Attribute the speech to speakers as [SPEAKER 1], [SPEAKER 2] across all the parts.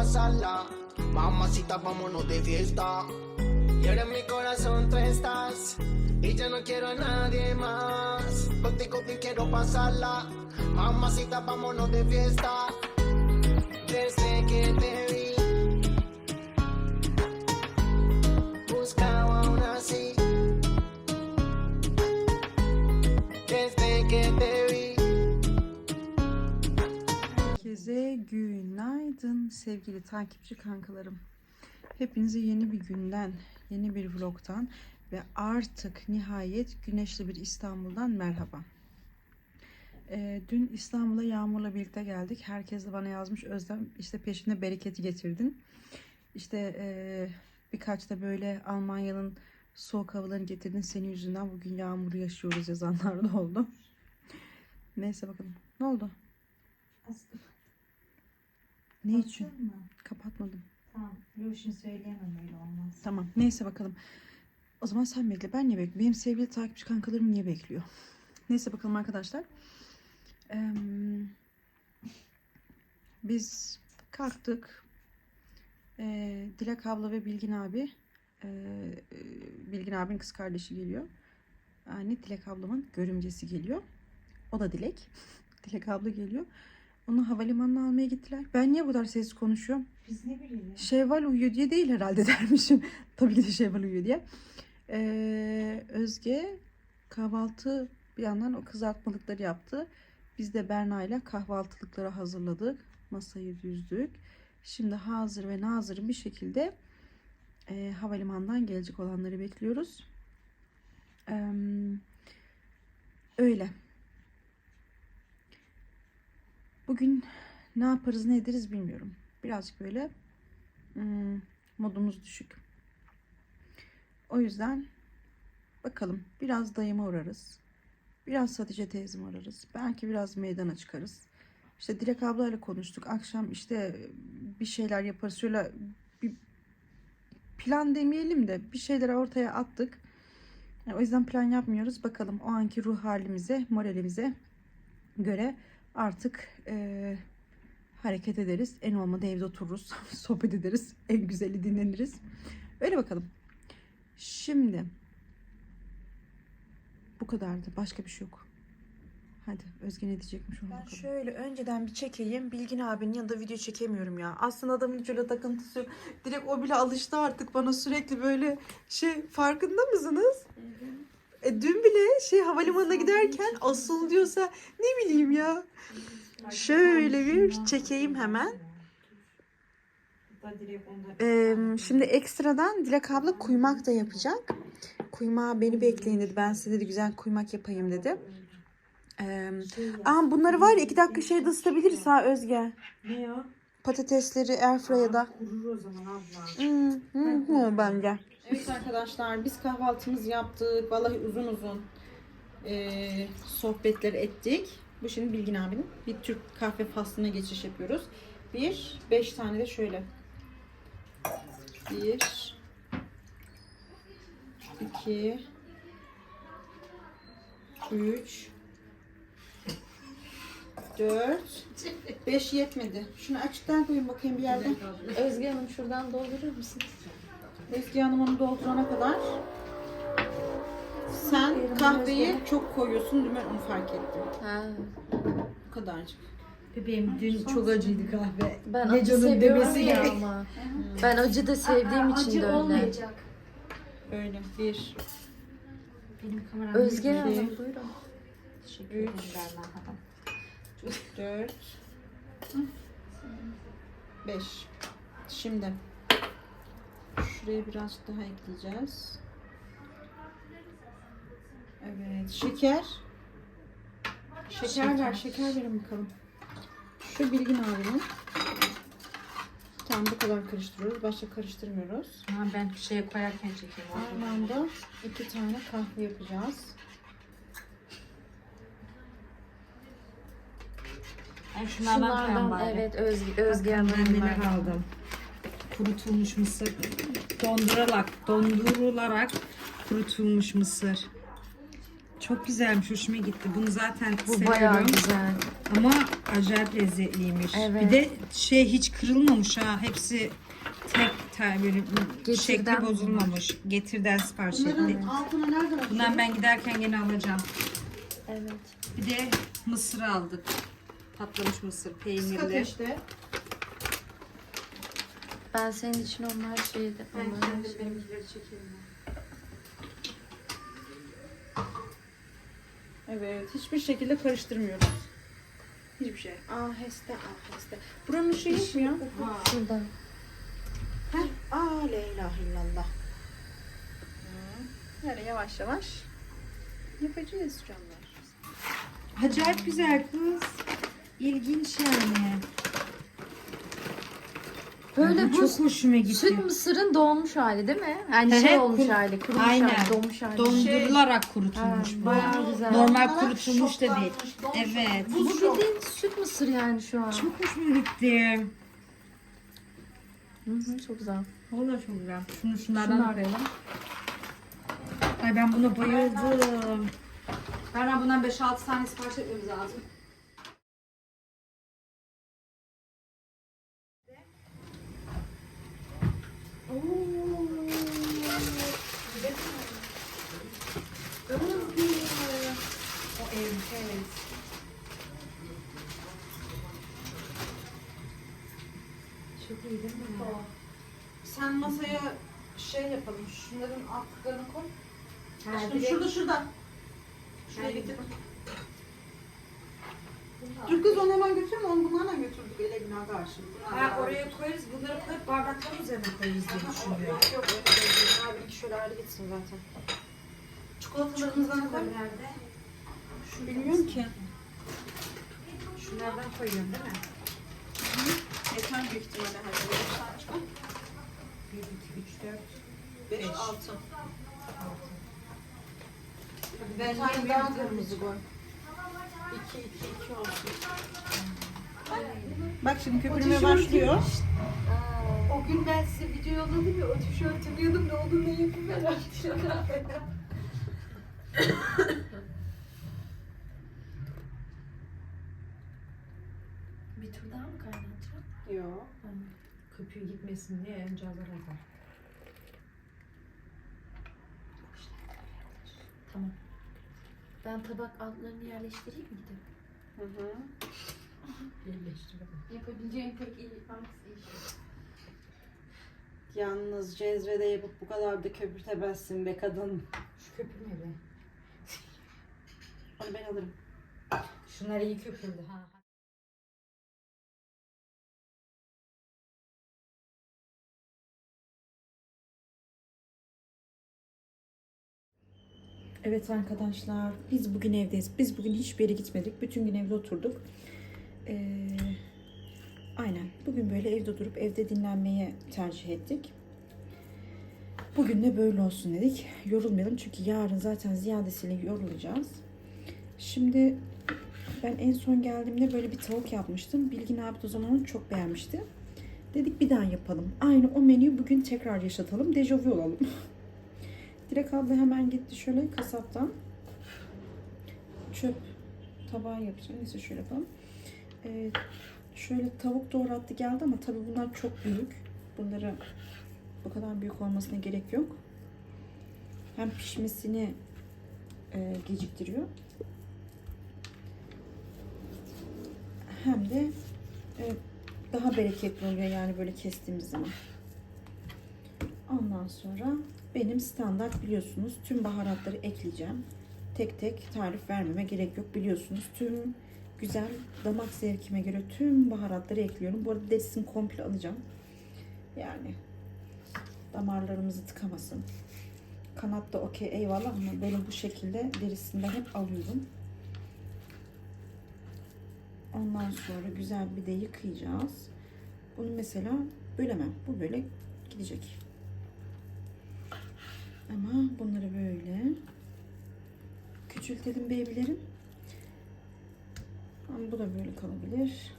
[SPEAKER 1] pasarla. Mamacita, vámonos de fiesta. Y ahora en mi corazón tú estás y ya no quiero a nadie más. Contigo bien quiero pasarla. Mamacita, vámonos de fiesta. Desde que te
[SPEAKER 2] günaydın sevgili takipçi kankalarım. Hepinize yeni bir günden, yeni bir vlogtan ve artık nihayet güneşli bir İstanbul'dan merhaba. Ee, dün İstanbul'a Yağmur'la birlikte geldik. Herkes de bana yazmış Özlem işte peşine bereketi getirdin. İşte ee, birkaç da böyle Almanya'nın soğuk havalarını getirdin. Senin yüzünden bugün yağmuru yaşıyoruz yazanlar da oldu. Neyse bakalım. Ne oldu?
[SPEAKER 3] Aslında
[SPEAKER 2] Ne için?
[SPEAKER 3] baktın mı?
[SPEAKER 2] Kapatmadım.
[SPEAKER 3] Tamam. Yok şimdi söyleyemem öyle olmaz.
[SPEAKER 2] Tamam. Neyse bakalım. O zaman sen bekle. Ben niye bekliyorum? Benim sevgili takipçi kankalarım niye bekliyor? Neyse bakalım arkadaşlar. Eee, biz kalktık. Eee, Dilek abla ve Bilgin abi. eee, Bilgin abinin kız kardeşi geliyor. Yani Dilek ablamın görümcesi geliyor. O da Dilek. Dilek abla geliyor. Onu havalimanına almaya gittiler. Ben niye bu kadar sessiz konuşuyorum?
[SPEAKER 3] Biz ne bilelim?
[SPEAKER 2] Şevval uyuyor diye değil herhalde dermişim. Tabii ki de Şevval uyuyor diye. Ee, Özge kahvaltı bir yandan o kızartmalıkları yaptı. Biz de Berna ile kahvaltılıkları hazırladık. Masayı düzdük. Şimdi hazır ve nazır bir şekilde e, havalimanından gelecek olanları bekliyoruz. Ee, öyle. Bugün ne yaparız ne ederiz bilmiyorum. Birazcık böyle Hmm, modumuz düşük. O yüzden bakalım biraz dayıma uğrarız. Biraz Hatice teyzeme uğrarız. Belki biraz meydana çıkarız. İşte Dilek ablayla konuştuk. Akşam işte bir şeyler yaparız. Şöyle bir plan demeyelim de bir şeyleri ortaya attık. Yani o yüzden plan yapmıyoruz. Bakalım o anki ruh halimize, moralimize göre artık eee hareket ederiz. En olmadı evde otururuz. Sohbet ederiz. En güzeli dinleniriz. Öyle bakalım. Şimdi bu kadardı. Başka bir şey yok. Hadi Özge ne diyecekmiş ona
[SPEAKER 4] Ben
[SPEAKER 2] bakalım.
[SPEAKER 4] şöyle önceden bir çekeyim. Bilgin abinin yanında video çekemiyorum ya. Aslında adamın hiç öyle takıntısı yok. Direkt o bile alıştı artık bana sürekli böyle şey farkında mısınız? E, dün bile şey havalimanına giderken asıl diyorsa ne bileyim ya. Şöyle bir çekeyim hemen. Ee, şimdi ekstradan Dilek abla kuymak da yapacak. Kuymağı beni bekleyin dedi. Ben size dedi güzel kuymak yapayım dedi. Ee, aa, bunları var ya iki dakika şeyde ısıtabiliriz ha Özge.
[SPEAKER 3] Ne o?
[SPEAKER 4] Patatesleri airfryer'da.
[SPEAKER 3] Kurur o zaman abla.
[SPEAKER 4] Hmm, hmm, hmm, bence.
[SPEAKER 2] Evet arkadaşlar biz kahvaltımızı yaptık. Vallahi uzun uzun eee sohbetler ettik. Bu şimdi Bilgin abinin bir Türk kahve faslına geçiş yapıyoruz. Bir, beş tane de şöyle. Bir, 2 3 4 5 yetmedi. Şunu açıktan koyun bakayım bir yerden.
[SPEAKER 5] Özge Hanım şuradan doldurur musunuz?
[SPEAKER 2] Ezgi Hanım onu doldurana kadar sen kahveyi çok koyuyorsun değil mi? Onu fark ettim.
[SPEAKER 5] Ha.
[SPEAKER 2] Bu kadarcık.
[SPEAKER 3] Bebeğim dün çok acıydı kahve.
[SPEAKER 5] Ben
[SPEAKER 3] Ne
[SPEAKER 5] acı seviyorum
[SPEAKER 3] demesi
[SPEAKER 5] ya
[SPEAKER 3] gerek.
[SPEAKER 5] ama. Ben acı da sevdiğim için
[SPEAKER 3] acı
[SPEAKER 5] de öyle.
[SPEAKER 3] olmayacak.
[SPEAKER 2] Böyle bir,
[SPEAKER 3] Benim kameram
[SPEAKER 5] Özge. Hanım buyurun.
[SPEAKER 3] Teşekkür ederim
[SPEAKER 2] Üç.
[SPEAKER 3] Berna Hanım.
[SPEAKER 2] dört, beş. Şimdi şuraya biraz daha ekleyeceğiz. Evet, şeker. Şeker ver, şeker verin bakalım. Şu Bilgin abinin. Tamam bu kadar karıştırıyoruz. Başka karıştırmıyoruz.
[SPEAKER 3] Ha, ben şeye koyarken çekeyim.
[SPEAKER 2] Aynı anda iki tane kahve yapacağız.
[SPEAKER 3] Ben şunlardan,
[SPEAKER 5] Şunlardan evet Özge, Özge Hanım'dan.
[SPEAKER 3] aldım. Kurutulmuş mısır. Dondurularak, dondurularak kurutulmuş mısır. Çok güzelmiş, hoşuma gitti. Bunu zaten
[SPEAKER 5] Bu
[SPEAKER 3] seviyorum.
[SPEAKER 5] bayağı güzel.
[SPEAKER 3] Ama acayip lezzetliymiş.
[SPEAKER 5] Evet.
[SPEAKER 3] Bir de şey hiç kırılmamış ha. Hepsi tek tel böyle
[SPEAKER 5] Getirden
[SPEAKER 3] şekli
[SPEAKER 5] mi?
[SPEAKER 3] bozulmamış. Getirden sipariş ettik.
[SPEAKER 2] Bunların altına nereden
[SPEAKER 3] Bundan ben giderken gene alacağım.
[SPEAKER 5] Evet.
[SPEAKER 3] Bir de mısır aldık. Patlamış mısır
[SPEAKER 2] Kısık
[SPEAKER 3] peynirli.
[SPEAKER 2] ateşte.
[SPEAKER 5] Ben senin için onlar şeydi. onları şey-
[SPEAKER 3] benimkileri çekelim.
[SPEAKER 2] Evet, hiçbir şekilde karıştırmıyoruz. Hiçbir şey. Aheste, aheste. Buranın ışığı yok mu ya?
[SPEAKER 5] Şurada.
[SPEAKER 2] Heh. Aa, la ilahe illallah. Hı. Böyle yavaş yavaş yapacağız canlar.
[SPEAKER 3] Acayip güzel kız. İlginç yani.
[SPEAKER 5] Böyle bu
[SPEAKER 3] çok hoşuma gitti.
[SPEAKER 5] süt mısırın donmuş hali değil mi? Yani şey olmuş
[SPEAKER 3] kur-
[SPEAKER 5] hali, kurumuş
[SPEAKER 3] Aynen.
[SPEAKER 5] hali, donmuş hali.
[SPEAKER 3] Dondurularak kurutulmuş
[SPEAKER 5] Ha,
[SPEAKER 3] bu.
[SPEAKER 5] bayağı güzel.
[SPEAKER 3] Normal kurutulmuş da değil. Evet.
[SPEAKER 5] Bu bildiğin süt mısır yani şu an.
[SPEAKER 3] Çok hoşuma gitti.
[SPEAKER 5] Hı hı, çok güzel.
[SPEAKER 3] Vallahi çok güzel. Şunu
[SPEAKER 5] Şunlar
[SPEAKER 3] şunlardan.
[SPEAKER 5] da
[SPEAKER 3] Ay ben buna bayıldım. Ben bundan 5-6 tane sipariş etmemiz lazım. Çok iyi değil mi?
[SPEAKER 2] Sen masaya şey yapalım. Şunların altlarını koy.
[SPEAKER 3] Ha, direkt-
[SPEAKER 2] şurada şurada. Şuraya getir. Dur kız onu hemen götürme. Onu bunlarla götürdük ele günah karşı.
[SPEAKER 3] Ha, oraya koyarız. Bunları koyup bardakların üzerine koyarız diye düşünüyorum.
[SPEAKER 2] Yok değil. Abi iki şöyle ayrı gitsin zaten. Çikolatalarımızdan koy.
[SPEAKER 3] nerede?
[SPEAKER 2] Bilmiyorum ki.
[SPEAKER 3] Şunlardan koyuyorum değil mi?
[SPEAKER 2] Yeter büyük ihtimalle her şey. Beş tane çıkar.
[SPEAKER 3] 1, 2, 3, 4.
[SPEAKER 2] Beş,
[SPEAKER 3] Beş.
[SPEAKER 2] altı.
[SPEAKER 3] Ben
[SPEAKER 2] Bir tane daha kırmızı koy. İki, iki, iki olsun. Bak şimdi köpürmeye başlıyor.
[SPEAKER 3] O gün ben size video yolladım ya, o tuşu hatırlıyordum ne oldu ne yapayım ben
[SPEAKER 5] Bir tur daha mı kaynatacağım?
[SPEAKER 2] Yok.
[SPEAKER 3] Köpüğü gitmesin diye önce azar azar.
[SPEAKER 5] Tamam. Ben tabak altlarını yerleştireyim mi gidip?
[SPEAKER 2] Hı hı.
[SPEAKER 3] Birleştirelim.
[SPEAKER 5] Yapabileceğim pek iyi hangisi iyi?
[SPEAKER 2] Yalnız cezvede yapıp bu kadar da köpürtemezsin be kadın.
[SPEAKER 3] Şu köpüğü ne be?
[SPEAKER 2] Onu ben alırım.
[SPEAKER 3] Şunlar iyi köpürdü ha.
[SPEAKER 2] Evet arkadaşlar biz bugün evdeyiz. Biz bugün hiçbir yere gitmedik. Bütün gün evde oturduk. Ee, aynen. Bugün böyle evde durup evde dinlenmeyi tercih ettik. Bugün de böyle olsun dedik. Yorulmayalım çünkü yarın zaten ziyadesiyle yorulacağız. Şimdi ben en son geldiğimde böyle bir tavuk yapmıştım. Bilgin abi de o zaman onu çok beğenmişti. Dedik bir daha yapalım. Aynı o menüyü bugün tekrar yaşatalım. Dejavu olalım. Dilek abla hemen gitti şöyle kasaptan. Çöp tabağı yapacağım. Neyse şöyle yapalım. Ee, şöyle tavuk doğrattı geldi ama tabii bunlar çok büyük. Bunları bu kadar büyük olmasına gerek yok. Hem pişmesini e, geciktiriyor. Hem de e, daha bereketli oluyor yani böyle kestiğimiz zaman. Ondan sonra benim standart biliyorsunuz tüm baharatları ekleyeceğim. Tek tek tarif vermeme gerek yok biliyorsunuz. Tüm güzel damak zevkime göre tüm baharatları ekliyorum. Bu arada derisini komple alacağım. Yani damarlarımızı tıkamasın. Kanat da okey eyvallah ama böyle bu şekilde derisinden hep alıyorum. Ondan sonra güzel bir de yıkayacağız. Bunu mesela bölemem. Bu böyle gidecek. Ama bunları böyle küçültelim beybilerim. Bu da böyle kalabilir.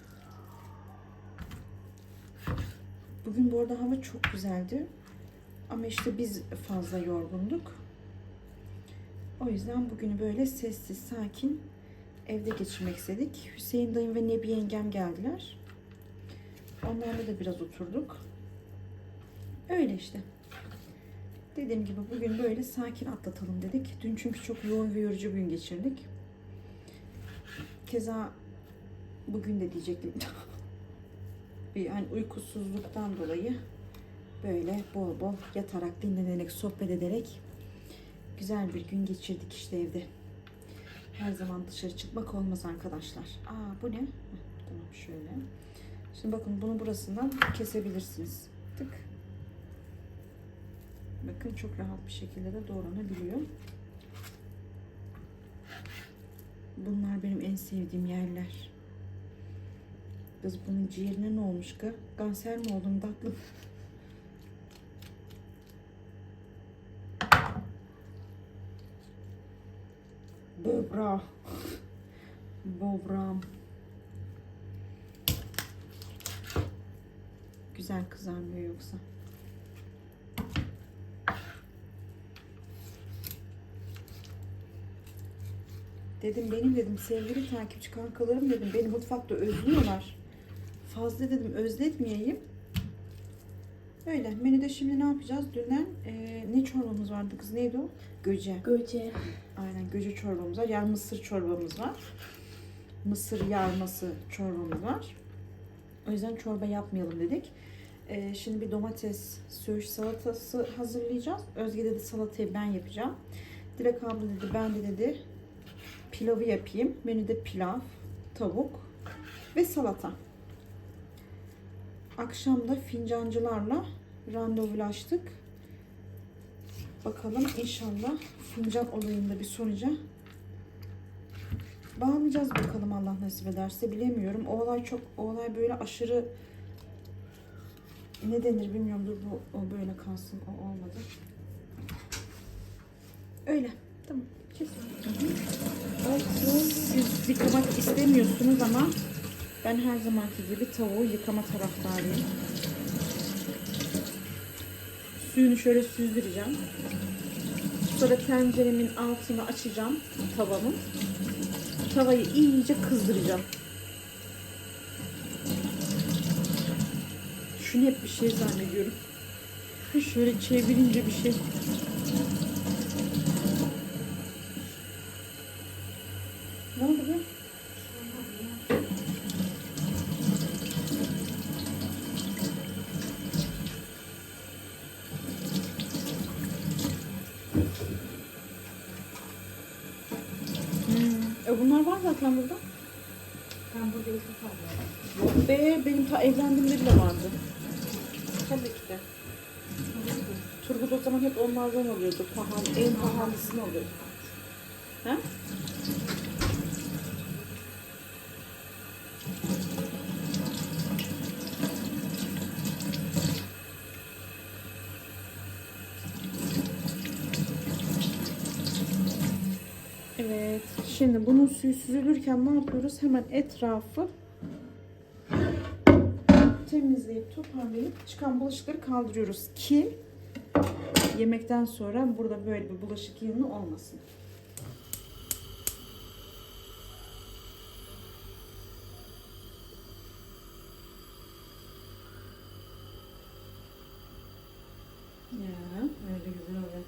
[SPEAKER 2] Bugün bu arada hava çok güzeldi. Ama işte biz fazla yorgunduk. O yüzden bugünü böyle sessiz, sakin evde geçirmek istedik. Hüseyin dayım ve Nebi yengem geldiler. Onlarla da biraz oturduk. Öyle işte. Dediğim gibi bugün böyle sakin atlatalım dedik. Dün çünkü çok yoğun ve yorucu bir gün geçirdik. Keza bugün de diyecektim. bir hani uykusuzluktan dolayı böyle bol bol yatarak, dinlenerek, sohbet ederek güzel bir gün geçirdik işte evde. Her zaman dışarı çıkmak olmaz arkadaşlar. Aa bu ne? Tamam şöyle. Şimdi bakın bunu burasından kesebilirsiniz. Tık. Bakın çok rahat bir şekilde de doğranabiliyor. Bunlar benim en sevdiğim yerler. Kız bunun ciğerine ne olmuş ki? Kanser mi oldum tatlım? Böbra. Bobram. Güzel kızarmıyor yoksa. Dedim benim dedim sevgili takipçi kankalarım dedim beni mutfakta özlüyorlar. Fazla dedim özletmeyeyim. Öyle menüde şimdi ne yapacağız? Dünden e, ne çorbamız vardı kız neydi o? Göce.
[SPEAKER 5] Göce.
[SPEAKER 2] Aynen göce çorbamız var. Yani mısır çorbamız var. Mısır yarması çorbamız var. O yüzden çorba yapmayalım dedik. Ee, şimdi bir domates söğüş salatası hazırlayacağız. Özge dedi salatayı ben yapacağım. Dilek abla dedi ben de dedi pilavı yapayım. Menüde pilav, tavuk ve salata. Akşam da fincancılarla randevulaştık. Bakalım inşallah fincan olayında bir sonuca bağlayacağız bakalım Allah nasip ederse bilemiyorum. O olay çok o olay böyle aşırı ne denir bilmiyorum. Dur bu o böyle kalsın. O olmadı. Öyle. Tamam. Kes. Olsun. Siz yıkamak istemiyorsunuz ama ben her zamanki gibi tavuğu yıkama taraftarıyım. Suyunu şöyle süzdüreceğim. Sonra tenceremin altını açacağım tavamın. Tavayı iyice kızdıracağım. Şunu hep bir şey zannediyorum. Şöyle çevirince bir şey. Ne oldu be? Hmm. E bunlar var zaten burada.
[SPEAKER 3] Ben burada ilk defa gördüm.
[SPEAKER 2] Yok be benim ta evlendiğimde bile vardı. Tabii ki de. Turgut o zaman hep onlardan alıyordu. Pahalı, en pahalısını alıyordu. Ha? Evet. Şimdi bunun suyu süzülürken ne yapıyoruz? Hemen etrafı temizleyip toparlayıp çıkan bulaşıkları kaldırıyoruz ki yemekten sonra burada böyle bir bulaşık yığını olmasın. Ya öyle güzel oluyor.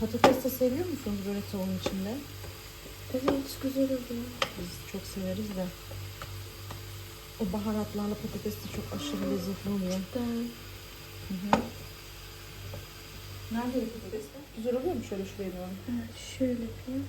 [SPEAKER 2] Patates de seviyor musunuz böyle tavuğun içinde?
[SPEAKER 5] Evet güzel oluyor.
[SPEAKER 2] Biz çok severiz de. O baharatlarla patates de çok aşırı lezzetli oluyor.
[SPEAKER 5] Ben
[SPEAKER 2] Nerede patates Güzel oluyor mu şöyle şuraya doğru?
[SPEAKER 5] evet, şöyle yapayım.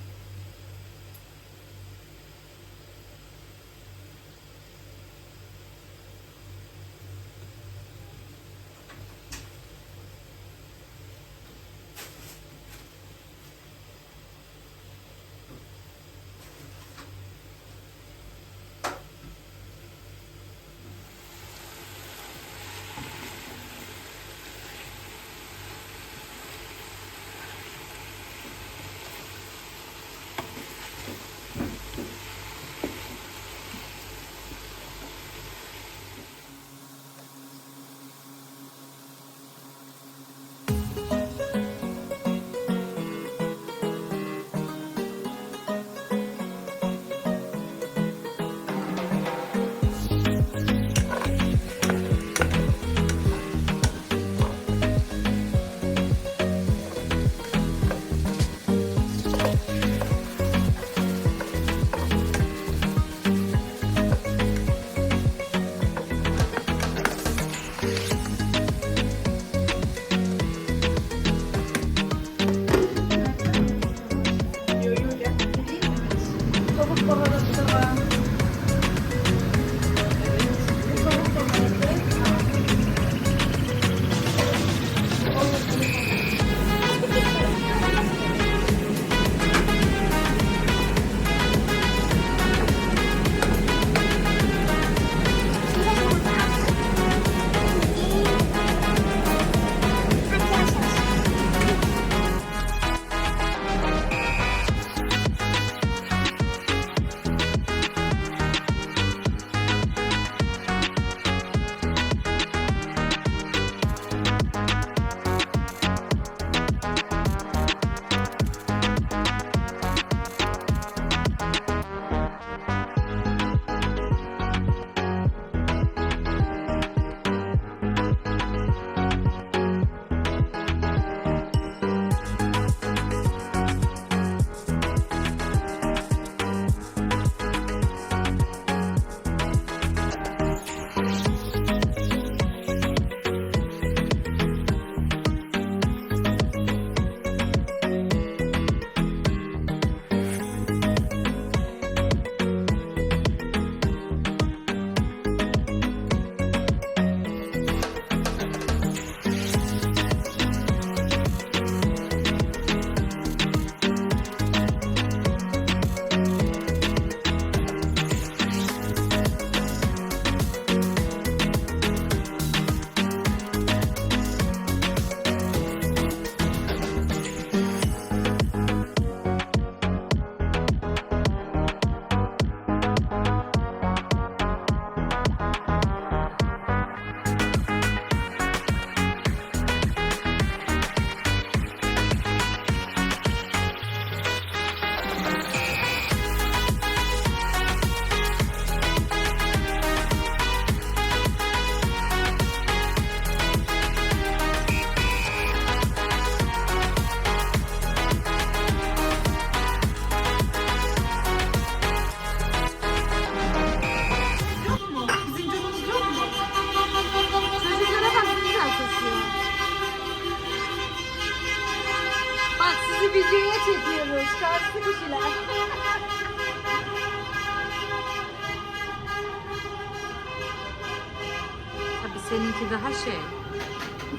[SPEAKER 3] Seninki daha şey.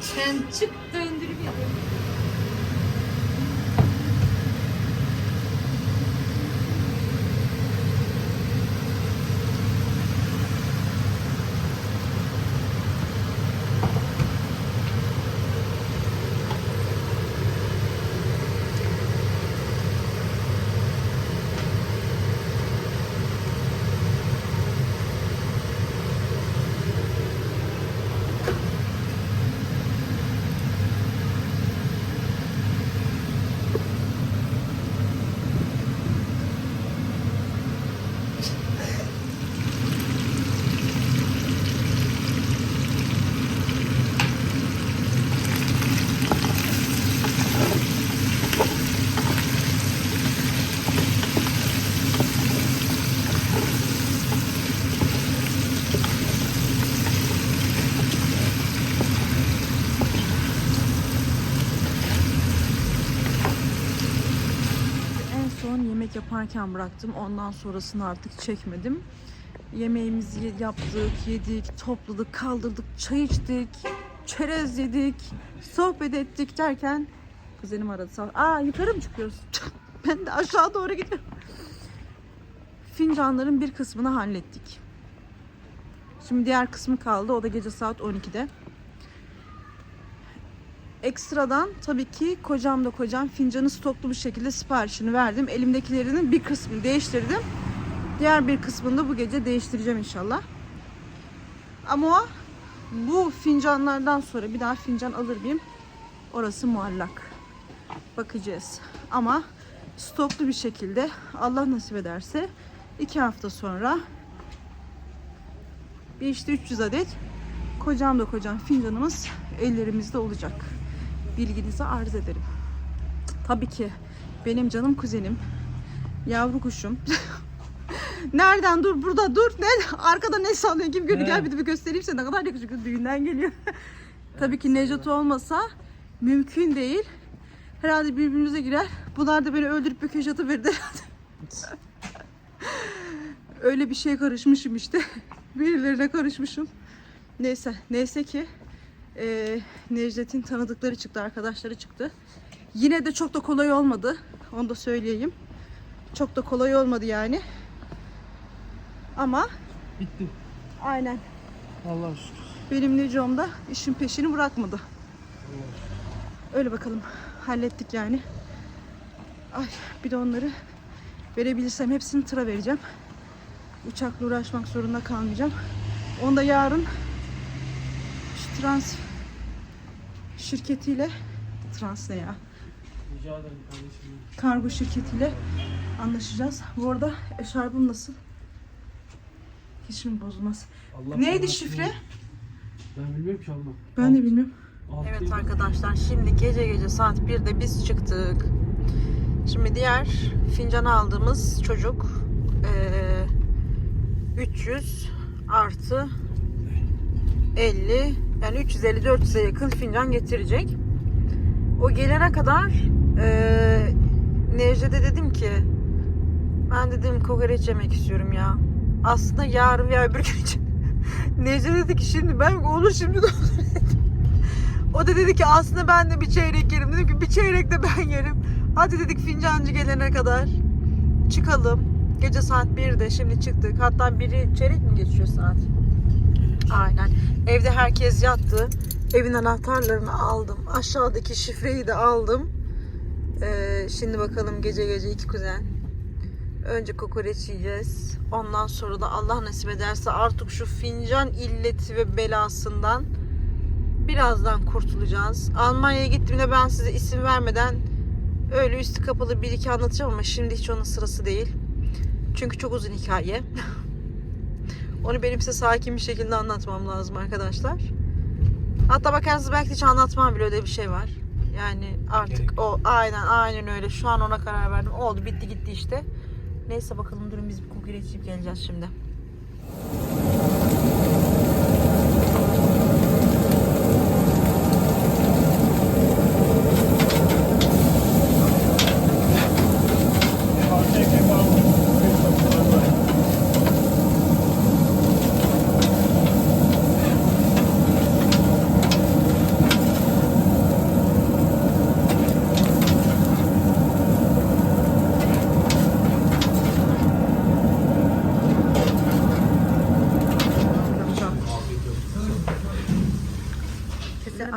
[SPEAKER 3] Sen çık
[SPEAKER 2] yaparken bıraktım. Ondan sonrasını artık çekmedim. Yemeğimizi ye- yaptık, yedik, topladık, kaldırdık, çay içtik, çerez yedik, sohbet ettik derken kuzenim aradı. Sağ- Aa yukarı mı çıkıyoruz? ben de aşağı doğru gidiyorum. Fincanların bir kısmını hallettik. Şimdi diğer kısmı kaldı. O da gece saat 12'de. Ekstradan tabii ki kocam da kocam fincanı stoklu bir şekilde siparişini verdim. Elimdekilerinin bir kısmını değiştirdim. Diğer bir kısmını da bu gece değiştireceğim inşallah. Ama o bu fincanlardan sonra bir daha fincan alır mıyım? Orası muallak. Bakacağız. Ama stoklu bir şekilde Allah nasip ederse iki hafta sonra bir işte 300 adet kocam da kocam fincanımız ellerimizde olacak. Bilginize arz ederim. Tabii ki benim canım kuzenim, yavru kuşum. Nereden dur burada dur. Ne? Arkada ne sallıyor kim görüyor? Gel bir de bir göstereyim size ne kadar yakışıklı düğünden geliyor. Tabii ki Necdet olmasa mümkün değil. Herhalde birbirimize girer. Bunlar da beni öldürüp bir köşe atıverirdi herhalde. Öyle bir şey karışmışım işte. Birilerine karışmışım. Neyse, neyse ki eee Necdet'in tanıdıkları çıktı, arkadaşları çıktı. Yine de çok da kolay olmadı. Onu da söyleyeyim. Çok da kolay olmadı yani. Ama
[SPEAKER 6] Bitti.
[SPEAKER 2] aynen
[SPEAKER 6] Allah şükür.
[SPEAKER 2] benim Necom da işin peşini bırakmadı. Öyle bakalım. Hallettik yani. Ay bir de onları verebilirsem hepsini tıra vereceğim. Uçakla uğraşmak zorunda kalmayacağım. Onu da yarın şu trans şirketiyle trans ne ya?
[SPEAKER 6] Rica ederim kardeşim.
[SPEAKER 2] Kargo şirketiyle anlaşacağız. Bu arada eşarbım nasıl? Hiç mi bozulmaz?
[SPEAKER 6] Allah
[SPEAKER 2] Neydi şifre?
[SPEAKER 6] Ben bilmiyorum ki abla.
[SPEAKER 2] Ben de bilmiyorum.
[SPEAKER 6] Altı
[SPEAKER 2] Evet arkadaşlar şimdi gece gece saat 1'de biz çıktık. Şimdi diğer fincan aldığımız çocuk eee, 300 artı 50 yani 350-400'e yakın fincan getirecek. O gelene kadar eee Necdet'e dedim ki ben dedim kokoreç yemek istiyorum ya. Aslında yarın veya öbür gün için. Necdet dedi ki şimdi ben olur şimdi de olur. O da dedi ki aslında ben de bir çeyrek yerim. Dedim ki bir çeyrek de ben yerim. Hadi dedik fincancı gelene kadar çıkalım. Gece saat 1'de şimdi çıktık. Hatta biri çeyrek mi geçiyor saat? Aynen. Evde herkes yattı. Evin anahtarlarını aldım. Aşağıdaki şifreyi de aldım. Ee, şimdi bakalım gece gece iki kuzen. Önce kokoreç yiyeceğiz. Ondan sonra da Allah nasip ederse artık şu fincan illeti ve belasından birazdan kurtulacağız. Almanya'ya gittiğimde ben size isim vermeden öyle üstü kapalı bir iki anlatacağım ama şimdi hiç onun sırası değil. Çünkü çok uzun hikaye. Onu benim size sakin bir şekilde anlatmam lazım arkadaşlar. Hatta bakarsanız belki hiç anlatmam bile öyle bir şey var. Yani artık o aynen aynen öyle. Şu an ona karar verdim. Oldu bitti gitti işte. Neyse bakalım durun biz bir kokoreç yiyip geleceğiz şimdi.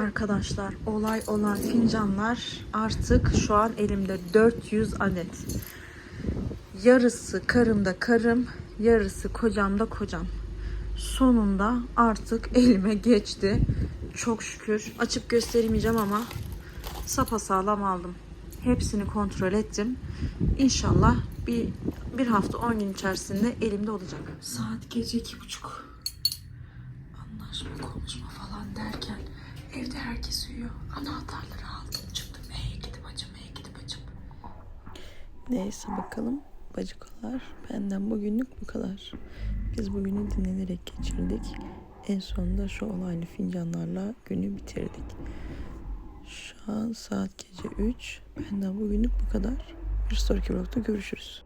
[SPEAKER 2] Arkadaşlar olay olan fincanlar artık şu an elimde 400 adet. Yarısı karımda karım, yarısı kocamda kocam. Sonunda artık elime geçti. Çok şükür. Açıp gösteremeyeceğim ama sapasağlam aldım. Hepsini kontrol ettim. İnşallah bir, bir hafta 10 gün içerisinde elimde olacak. Saat gece iki buçuk. Anlaşma konuşma falan derken herkes uyuyor. Anahtarları aldım çıktım. Ey gidi bacım ey gidi bacım. Neyse bakalım bacıkolar benden bugünlük bu kadar. Biz bugünü dinlenerek geçirdik. En sonunda şu olaylı fincanlarla günü bitirdik. Şu an saat gece 3. Benden bugünlük bu kadar.
[SPEAKER 4] Bir sonraki vlogda görüşürüz.